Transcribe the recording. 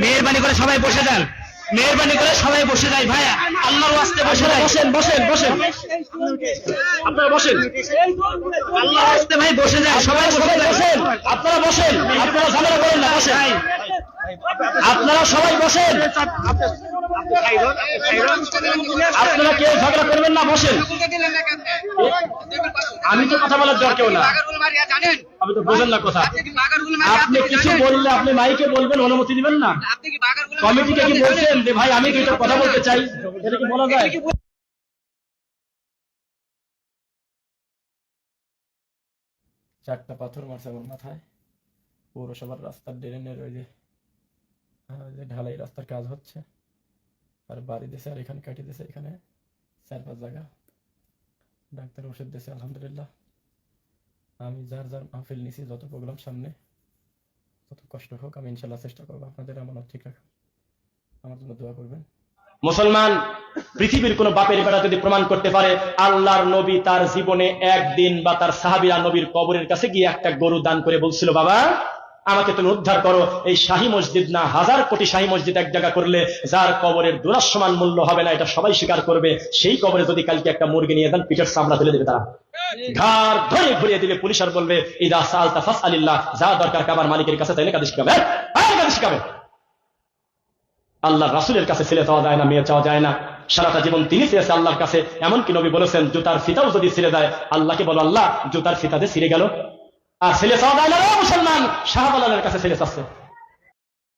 মেহরবানি করে সবাই বসে যান। মেহরবানি করে সবাই বসে যায় ভাইয়া। আল্লাহর আসতে বসে যায়। বসেন বসেন বসেন। আপনারা বসেন। আল্লাহ আসতে ভাই বসে যায় সবাই সবাই বসেন আপনারা বসেন আপনারা ঝামেলা করেন না বসেন। আপনারা সবাই বসেন। আপনারা কেউ ঝগড়া করবেন না, বসেন। আমি তো কথা বলার দরকার কেউ না। আমি তো বোঝেন না কথা। আপনি কিছু বললে আপনি মাইকে বলবেন, অনুমতি দিবেন না। কমিটিকে কি বলছেন যে, ভাই, আমি কথা বলতে চাই? এটা কি বলা যায়? চারটা পাথর মারছে আমার মাথায়। পৌরসভার রাস্তার ড্রেনের ওই যে ঢালাই রাস্তার কাজ হচ্ছে। আর বাড়ি দিছে আর এখানে কাটি দিছে এখানে চার পাঁচ জায়গা। ডাক্তার ওষুধ দিছে আলহামদুলিল্লাহ। আমি যার যার মাহফিল নিছি, যত প্রোগ্রাম সামনে যত কষ্ট হোক, আমি ইনশাল্লাহ চেষ্টা করব আপনাদের আমানত ঠিক রাখা আমার জন্য দোয়া করবেন। মুসলমান, পৃথিবীর কোন বাপের বেটা যদি প্রমাণ করতে পারে, আল্লাহর নবী তার জীবনে একদিন বা তার সাহাবিরা নবীর কবরের কাছে গিয়ে একটা গরু দান করে বলছিল, বাবা আমাকে তুমি উদ্ধার করো। এই শাহী মসজিদ না, হাজার কোটি শাহী মসজিদ এক জায়গা করলে যার কবরের দুরাসমান মূল্য হবে না, এটা সবাই স্বীকার করবে। সেই কবরে যদি কালকে একটা মুরগি নিয়ে দেন পিঠের চামড়া তুলে দেবে তারা। ঘাড় ধরে ঘুরিয়ে দিবে, পুলিশ আর বলবে, ইদা সাল তাফাস আলিল্লাহ যা দরকার কাবার মালিকের কাছে, তাইলে কাদের শিখাবে হ্যাঁ কাদের শিখাবে আল্লাহ রাসুলের কাছে ছেলে চাওয়া যায় না, মেয়ে চাওয়া যায় না। সারাটা জীবন তিনি চেয়েছে আল্লাহর কাছে। এমনকি নবী বলেছেন, জুতার ফিতাও যদি ছিঁড়ে যায়, আল্লাহকে বলো, আল্লাহ, জুতার ফিতাতে ছিঁড়ে গেল। আর ছেলে চাওয়া যায় না মুসলমান শাহবালালের কাছে ছেলে চাচ্ছে